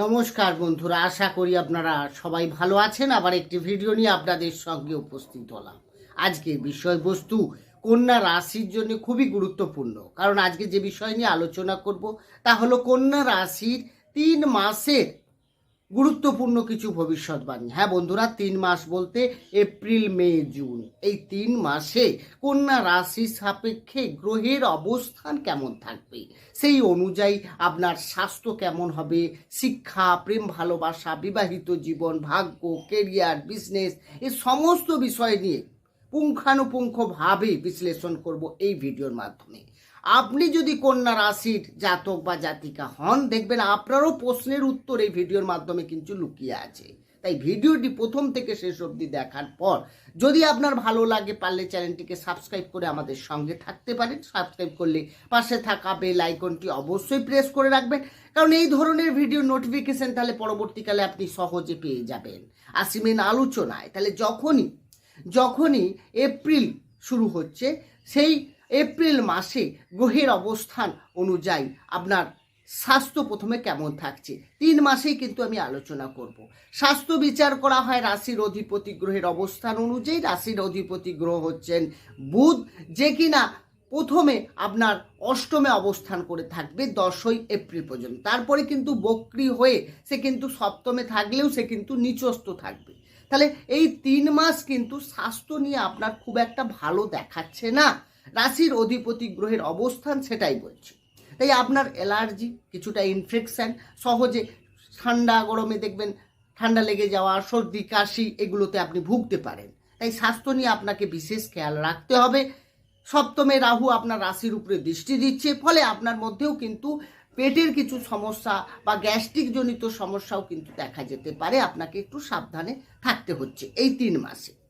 নমস্কার বন্ধুরা, আশা করি আপনারা সবাই ভালো আছেন। আবার একটি ভিডিও নিয়ে আপনাদের সঙ্গে উপস্থিত হলাম। আজকে বিষয়বস্তু, কন্যা রাশির জন্য খুবই গুরুত্বপূর্ণ। কারণ আজকে যে বিষয় নিয়ে আলোচনা করব, তা হলো কন্যা রাশির তিন মাসের গুরুত্বপূর্ণ কিছু ভবিষ্যৎবাণী। হ্যাঁ বন্ধুরা, তিন মাস বলতে এপ্রিল, মে, জুন। এই তিন মাসে কন্যা রাশির সাপেক্ষে গ্রহের অবস্থান কেমন থাকবে? সেই অনুযায়ী আপনার স্বাস্থ্য কেমন হবে? শিক্ষা, প্রেম, ভালোবাসা, বিবাহিত জীবন, ভাগ্য কেরিয়ার বিজনেস এই সমস্ত বিষয় নিয়ে পুঙ্খানুপুঙ্খভাবে বিশ্লেষণ করব এই ভিডিওর মাধ্যমে। আপনি যদি কন্যা রাশির জাতক বা জাতিকা হন, দেখবেন আপনারও প্রশ্নের উত্তর এই ভিডিওর মাধ্যমে কিন্তু লুকিয়ে আছে। তাই ভিডিওটি প্রথম থেকে শেষ অবধি দেখার পর, যদি আপনার ভালো লাগে, পারলে চ্যানেলটিকে সাবস্ক্রাইব করে আমাদের সঙ্গে থাকতে পারেন। সাবস্ক্রাইব করলে পাশে থাকা বেল আইকনটি অবশ্যই প্রেস করে রাখবেন। কারণ এই ধরনের ভিডিও নোটিফিকেশন তাহলে পরবর্তীকালে আপনি সহজে পেয়ে যাবেন। আসিমেন আলোচনায়। তাহলে যখনই যখনই এপ্রিল শুরু হচ্ছে, সেই এপ্রিল মাসে গ্রহের অবস্থান অনুযায়ী আপনার স্বাস্থ্য প্রথমে কেমন থাকছে? তিন মাসেই কিন্তু আমি আলোচনা করব। স্বাস্থ্য বিচার করা হয় রাশির অধিপতি গ্রহের অবস্থান অনুযায়ী। রাশির অধিপতি গ্রহ হচ্ছেন বুধ, যে কিনা প্রথমে আপনার অষ্টমে অবস্থান করে থাকবে দশই এপ্রিল পর্যন্ত। তারপরে কিন্তু বক্রি হয়ে সে কিন্তু সপ্তমে থাকলেও সে কিন্তু নিচস্থ থাকবে। তাহলে এই তিন মাস কিন্তু স্বাস্থ্য নিয়ে আপনার খুব একটা ভালো দেখাচ্ছে না। রাশির অধিপতি গ্রহের অবস্থান সেটাই বলছে। তাই আপনার অ্যালার্জি, কিছুটা ইনফেকশান সহজে ঠান্ডা গরমে দেখবেন ঠান্ডা লেগে যাওয়া, সর্দি, কাশি এগুলোতে আপনি ভুগতে পারেন। তাই স্বাস্থ্য নিয়ে আপনাকে বিশেষ খেয়াল রাখতে হবে। সপ্তমে রাহু আপনার রাশির উপরে দৃষ্টি দিচ্ছে, ফলে আপনার মধ্যেও কিন্তু পেটের কিছু সমস্যা বা গ্যাস্ট্রিক জনিত সমস্যাও কিন্তু দেখা যেতে পারে। আপনাকে একটু সাবধানে থাকতে হচ্ছে এই তিন মাসে।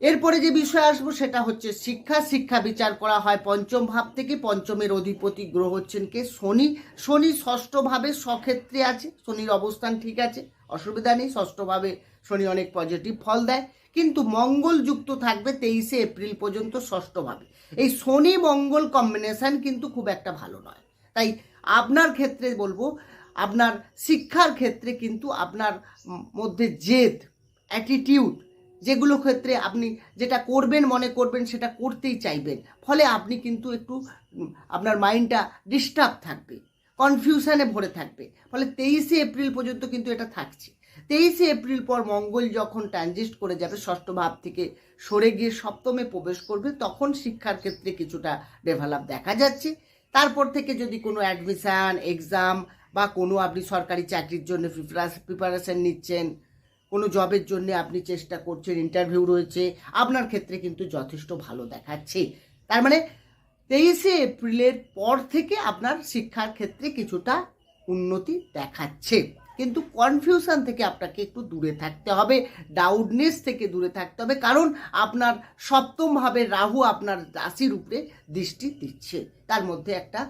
এরপরে যে বিষয় আসব সেটা হচ্ছে শিক্ষা। শিক্ষা বিচার করা হয় পঞ্চম ভাব থেকে। পঞ্চমের অধিপতি গ্রহ হচ্ছেন কে? শনি। শনি ষষ্ঠভাবে সক্ষেত্রে আছে। শনির অবস্থান ঠিক আছে, অসুবিধা নেই। ষষ্ঠভাবে শনি অনেক পজিটিভ ফল দেয়। কিন্তু মঙ্গল যুক্ত থাকবে তেইশে এপ্রিল পর্যন্ত ষষ্ঠভাবে। এই শনি মঙ্গল কম্বিনেশন কিন্তু খুব একটা ভালো নয়। তাই আপনার ক্ষেত্রে বলব, আপনার শিক্ষার ক্ষেত্রে কিন্তু আপনার মধ্যে জেদ অ্যাটিটিউড যেগুলো ক্ষেত্রে আপনি যেটা করবেন, মনে করবেন, সেটা করতেই চাইবেন। ফলে আপনি কিন্তু একটু আপনার মাইন্ডটা ডিস্টার্ব থাকবে কনফিউশনে ভরে থাকবে। ফলে তেইশে এপ্রিল পর্যন্ত কিন্তু এটা থাকছে। তেইশে এপ্রিল পর মঙ্গল যখন ট্রানজিস্ট করে যাবে, ষষ্ঠ ভাব থেকে সরে গিয়ে সপ্তমে প্রবেশ করবে, তখন শিক্ষার ক্ষেত্রে কিছুটা ডেভেলপ দেখা যাচ্ছে। তারপর থেকে যদি কোনো অ্যাডমিশান এক্সাম বা কোনো আপনি সরকারি চাকরির জন্য প্রিপারেশন নিচ্ছেন কোনো জবের জন্য আপনি চেষ্টা করছেন ইন্টারভিউ রয়েছে, আপনার ক্ষেত্রে কিন্তু যথেষ্ট ভালো দেখাচ্ছে। তার মানে তেইশে এপ্রিলের পর থেকে আপনার শিক্ষার ক্ষেত্রে কিছুটা উন্নতি দেখাচ্ছে। কিন্তু কনফিউশন থেকে আপনাকে একটু দূরে থাকতে হবে ডাউটনেস থেকে দূরে থাকতে হবে, কারণ আপনার সপ্তমভাবে রাহু আপনার রাশির উপরে দৃষ্টি দিচ্ছে। তার মধ্যে একটা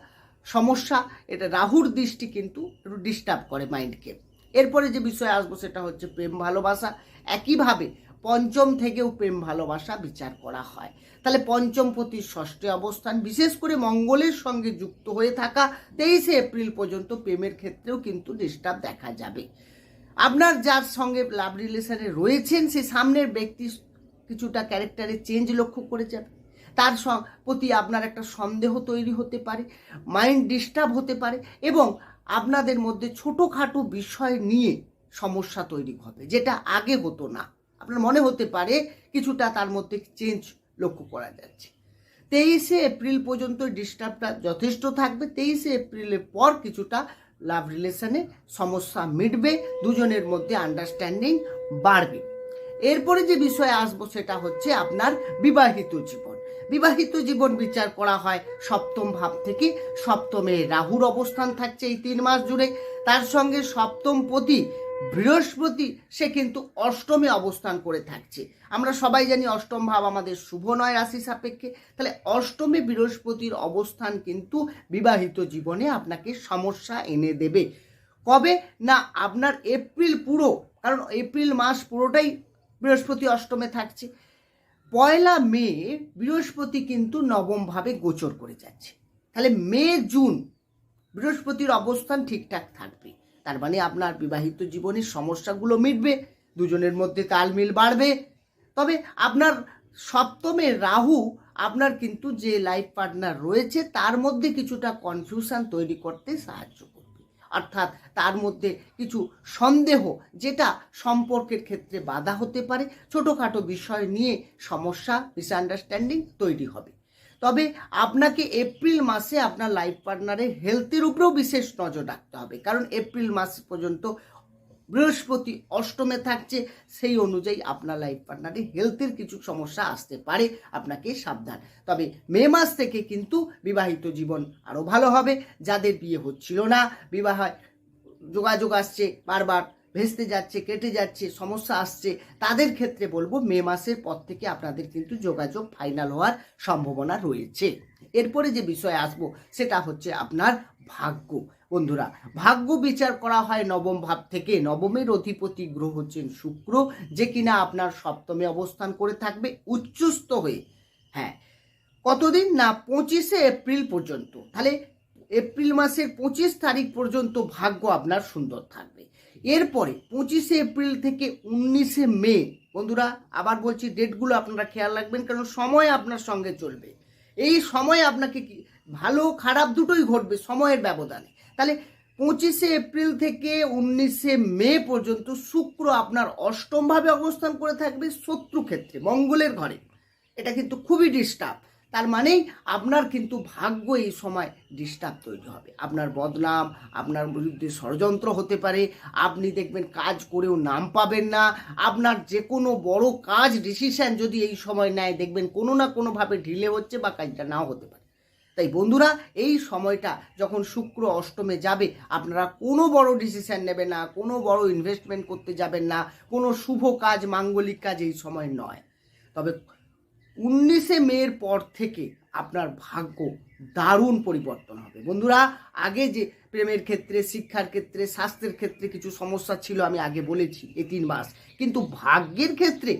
সমস্যা, এটা রাহুর দৃষ্টি কিন্তু একটু ডিস্টার্ব করে মাইন্ডকে এরপরে যে বিষয়ে আসব সেটা হচ্ছে প্রেম ভালোবাসা। একইভাবে পঞ্চম থেকেও প্রেম ভালোবাসা বিচার করা হয়। তাহলে পঞ্চম প্রতি ষষ্ঠে অবস্থান, বিশেষ করে মঙ্গলের সঙ্গে যুক্ত হয়ে থাকা তেইশে এপ্রিল পর্যন্ত প্রেমের ক্ষেত্রেও কিন্তু ডিস্টার্ব দেখা যাবে। আপনার যার সঙ্গে লাভ রিলেশনে রয়েছেন, সে সামনের ব্যক্তি কিছুটা ক্যারেক্টারে চেঞ্জ লক্ষ্য করে যাবে তার প্রতি আপনার একটা সন্দেহ তৈরি হতে পারে মাইন্ড ডিস্টার্ব হতে পারে এবং আপনাদের মধ্যে ছোটোখাটো বিষয় নিয়ে সমস্যা তৈরি হবে, যেটা আগে হতো না। আপনার মনে হতে পারে কিছুটা তার মধ্যে চেঞ্জ লক্ষ্য করা যাচ্ছে। তেইশে এপ্রিল পর্যন্ত ডিস্টার্বটা যথেষ্ট থাকবে। তেইশে এপ্রিলের পর কিছুটা লাভ রিলেশনে সমস্যা মিটবে, দুজনের মধ্যে আন্ডারস্ট্যান্ডিং বাড়বে। এরপরে যে বিষয়ে আসব সেটা হচ্ছে আপনার বিবাহিত জীবন। বিবাহিত জীবন বিচার করা হয় সপ্তম ভাব থেকে। সপ্তমে রাহুর অবস্থান থাকছে এই তিন মাস জুড়ে। তার সঙ্গে সপ্তম পতি বৃহস্পতি, সে কিন্তু অষ্টমে অবস্থান করে থাকছে। আমরা সবাই জানি অষ্টম ভাব আমাদের শুভ নয় রাশি সাপেক্ষে। তাহলে অষ্টমে বৃহস্পতির অবস্থান কিন্তু বিবাহিত জীবনে আপনাকে সমস্যা এনে দেবে। কবে? না, আপনার এপ্রিল পুরো, কারণ এপ্রিল মাস পুরোটাই বৃহস্পতি অষ্টমে থাকছে। পয়লা মে বৃহস্পতি কিন্তু নবমভাবে গোচর করে যাচ্ছে। তাহলে মে, জুন বৃহস্পতির অবস্থান ঠিকঠাক থাকবে। তার মানে আপনার বিবাহিত জীবনের সমস্যাগুলো মিটবে, দুজনের মধ্যে তালমিল বাড়বে। তবে আপনার সপ্তমে রাহু আপনার কিন্তু যে লাইফ পার্টনার রয়েছে, তার মধ্যে কিছুটা কনফিউশন তৈরি করতে সাহায্য অর্থাৎ তার মধ্যে কিছু সন্দেহ যেটা সম্পর্কের ক্ষেত্রে বাধা হতে পারে, ছোটোখাটো বিষয় নিয়ে সমস্যা মিসআন্ডারস্ট্যান্ডিং তৈরি হবে। তবে আপনাকে এপ্রিল মাসে আপনার লাইফ পার্টনারের হেলথের উপরেও বিশেষ নজর রাখতে হবে, কারণ এপ্রিল মাস পর্যন্ত বৃহস্পতি অষ্টমে থাকছে, সেই অনুযায়ী আপনার লাইফ পার্টনারের হেলথের কিছু সমস্যা আসতে পারে, আপনাকে সাবধান। তবে মে মাস থেকে কিন্তু বিবাহিত জীবন আরও ভালো হবে। যাদের বিয়ে হচ্ছিল না, বিবাহ, যোগাযোগ আসছে, বারবার ভেস্তে যাচ্ছে, কেটে যাচ্ছে, সমস্যা আসছে, তাদের ক্ষেত্রে বলব মে মাসের পর থেকে আপনাদের কিন্তু যোগাযোগ ফাইনাল হওয়ার সম্ভাবনা রয়েছে। এরপরে যে বিষয়ে আসব, সেটা হচ্ছে আপনার ভাগ্য। বন্ধুরা, ভাগ্য বিচার করা হয় নবম ভাব থেকে। নবমের অধিপতি গ্রহ হচ্ছেন শুক্র, যে কিনা আপনার সপ্তমে অবস্থান করে থাকবে উচ্চস্ত হয়ে। হ্যাঁ কতদিন না? পঁচিশে এপ্রিল পর্যন্ত। তাহলে এপ্রিল মাসের পঁচিশ তারিখ পর্যন্ত ভাগ্য আপনার সুন্দর থাকবে। এরপরে পঁচিশে এপ্রিল থেকে উনিশে মে, বন্ধুরা, আবার বলছি ডেটগুলো আপনারা খেয়াল রাখবেন, কারণ সময় আপনার সঙ্গে চলবে। এই সময় আপনাকে কি ভালো, খারাপ দুটোই ঘটবে সময়ের ব্যবধানে। তাহলে পঁচিশে এপ্রিল থেকে উনিশে মে পর্যন্ত শুক্র আপনার অষ্টমভাবে অবস্থান করে থাকবে শত্রু ক্ষেত্রে, মঙ্গলের ঘরে। এটা কিন্তু খুবই ডিস্টার্ব তার মানেই আপনার কিন্তু ভাগ্য এই সময় ডিস্টার্ব তৈরি হবে। আপনার বদনাম, আপনার বিরুদ্ধে ষড়যন্ত্র হতে পারে, আপনি দেখবেন কাজ করেও নাম পাবেন না, আপনার যে কোনো বড় কাজ ডিসিশান যদি এই সময় নেয়, দেখবেন কোনো না কোনোভাবে ঢিলে হচ্ছে বা কাজটা নাও হতে পারে। তাই বন্ধুরা, এই সময়টা যখন শুক্র অষ্টমে যাবে, আপনারা কোনো বড় ডিসিশান নেবেন না, কোনো বড় ইনভেস্টমেন্ট করতে যাবেন না, কোনো শুভ কাজ, মাঙ্গলিক কাজ এই সময় নয়। তবে উনিশে মের পর থেকে আপনার ভাগ্য দারুণ পরিবর্তন হবে। বন্ধুরা, আগে যে প্রেমের ক্ষেত্রে, শিক্ষার ক্ষেত্রে, স্বাস্থ্যের ক্ষেত্রে কিছু সমস্যা ছিল, আমি আগে বলেছি এই তিন মাস। কিন্তু ভাগ্যের ক্ষেত্রে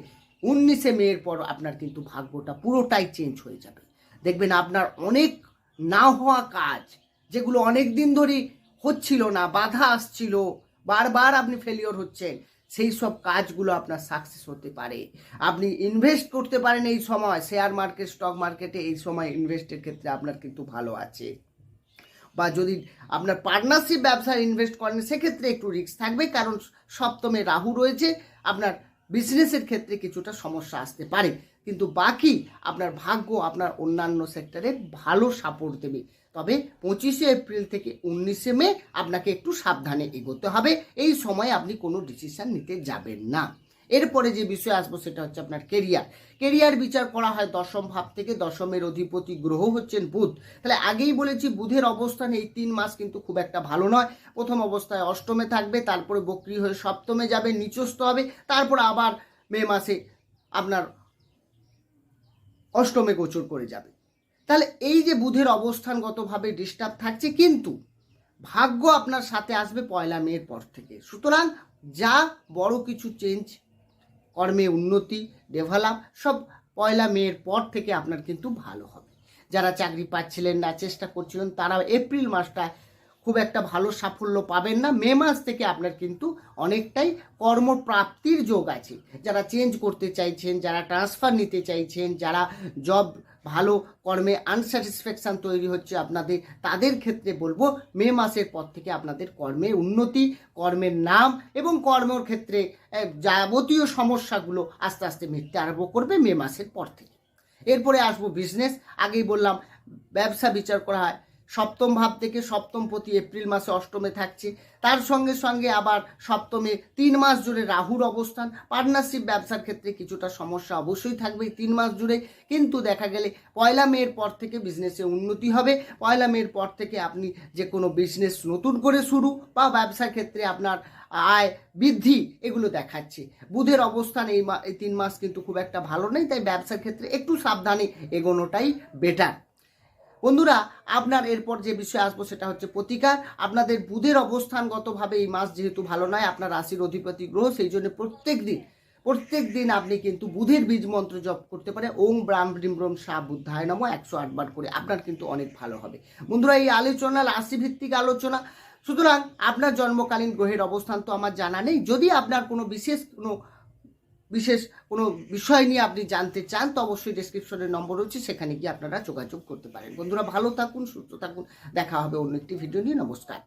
উনিশে মেয়ের পর আপনার কিন্তু ভাগ্যটা পুরোটাই চেঞ্জ হয়ে যাবে। দেখবেন আপনার অনেক না হওয়া কাজ, যেগুলো অনেক দিন ধরে হচ্ছিল না, বাধা আসছিল, বারবার আপনি ফেলিওর হচ্ছেন সেই সব কাজগুলো আপনার সাকসেস হতে পারে। আপনি ইনভেস্ট করতে পারেন এই সময় শেয়ার মার্কেট স্টক মার্কেটে এই সময় ইনভেস্টের ক্ষেত্রে আপনার কিন্তু ভালো আছে। বা যদি আপনার পার্টনারশিপ ব্যবসায় ইনভেস্ট করেন, সেক্ষেত্রে একটু রিস্ক থাকবে, কারণ সপ্তমে রাহু রয়েছে, আপনার বিজনেসের ক্ষেত্রে কিছুটা সমস্যা আসতে পারে। কিন্তু বাকি আপনার ভাগ্য আপনার অন্যান্য সেক্টরে ভালো সাপোর্ট দেবে। তবে পঁচিশে এপ্রিল থেকে উনিশে মে আপনাকে একটু সাবধানে এগোতে হবে। এই সময় আপনি কোনো ডিসিশন নিতে যাবেন না। এরপরে যে বিষয় আসব সেটা হচ্ছে আপনার কেরিয়ার কেরিয়ার বিচার করা হয় দশম ভাব থেকে। দশমের অধিপতি গ্রহ হচ্ছেন বুধ। তাহলে আগেই বলেছি, বুধের অবস্থান এই তিন মাস কিন্তু খুব একটা ভালো নয়। প্রথম অবস্থায় অষ্টমে থাকবে, তারপরে বক্রি হয়ে সপ্তমে যাবে, নিচস্থ হবে। তারপর আবার মে মাসে আপনার অষ্টমে গোচর করে যাবে। তাহলে এই যে বুধের অবস্থানগতভাবে ডিস্টার্ব থাকছে, কিন্তু ভাগ্য আপনার সাথে আসবে পয়লা মেয়ের পর থেকে। সুতরাং যা বড় কিছু চেঞ্জ কর্মে উন্নতি ডেভেলপ সব পয়লা মেয়ের পর থেকে আপনার কিন্তু ভালো হবে। যারা চাকরি পাচ্ছিলেন না, চেষ্টা করছিলেন, তারা এপ্রিল মাসটা খুব একটা ভালো সাফল্য পাবেন না। মে মাস থেকে আপনার কিন্তু অনেকটাই কর্মপ্রাপ্তির যোগ আছে। যারা চেঞ্জ করতে চাইছেন, যারা ট্রান্সফার নিতে চাইছেন, যারা জব ভালো কর্মে আনস্যাটিসফ্যাকশান তৈরি হচ্ছে আপনাদের, তাদের ক্ষেত্রে বলব, মে মাসের পর থেকে আপনাদের কর্মের উন্নতি, কর্মের নাম এবং কর্মের ক্ষেত্রে যাবতীয় সমস্যাগুলো আস্তে আস্তে মিটতে আরম্ভ করবে মে মাসের পর থেকে। এরপরে আসব বিজনেস আগেই বললাম, ব্যবসা বিচার করা হয়। সপ্তম ভাব থেকে সপ্তম প্রতি এপ্রিল মাসে অষ্টমে থাকছে। তার সঙ্গে সঙ্গে আবার সপ্তমে তিন মাস জুড়ে রাহুর অবস্থান। পার্টনারশিপ ব্যবসার ক্ষেত্রে কিছুটা সমস্যা অবশ্যই থাকবে তিন মাস জুড়ে। কিন্তু দেখা গেলে পয়লা মেয়ের পর থেকে বিজনেসে উন্নতি হবে। পয়লা মেয়ের পর থেকে আপনি যে কোনো বিজনেস নতুন করে শুরু বা ব্যবসার ক্ষেত্রে আপনার আয় বৃদ্ধি এগুলো দেখাচ্ছে। বুধের অবস্থান এই মা এই তিন মাস কিন্তু খুব একটা ভালো নেই। তাই ব্যবসার ক্ষেত্রে একটু সাবধানে এগোনোটাই বেটার বন্ধুরা, আপনার এরপর যে বিষয় আসব সেটা হচ্ছে প্রতিকার। আপনাদের বুধের অবস্থানগতভাবে এই মাস যেহেতু ভালো নয়, আপনার রাশির অধিপতি গ্রহ, সেই জন্য প্রত্যেক দিন প্রত্যেক দিন আপনি কিন্তু বুধের বীজ মন্ত্র জপ করতে পারে ওম ব্রাম ব্রিম ব্রম বুদ্ধায় নম, একশো আটবার করে আপনার কিন্তু অনেক ভালো হবে। বন্ধুরা, এই আলোচনা রাশি ভিত্তিক আলোচনা, সুতরাং আপনার জন্মকালীন গ্রহের অবস্থান তো আমার জানা নেই। যদি আপনার কোনো বিশেষ কোনো বিশেষ কোনো বিষয় নিয়ে আপনি জানতে চান, তো অবশ্যই ডেসক্রিপশনের নম্বর রয়েছে, সেখানে গিয়ে আপনারা যোগাযোগ করতে পারেন। বন্ধুরা, ভালো থাকুন, সুস্থ থাকুন। দেখা হবে অন্য একটি ভিডিও নিয়ে। নমস্কার।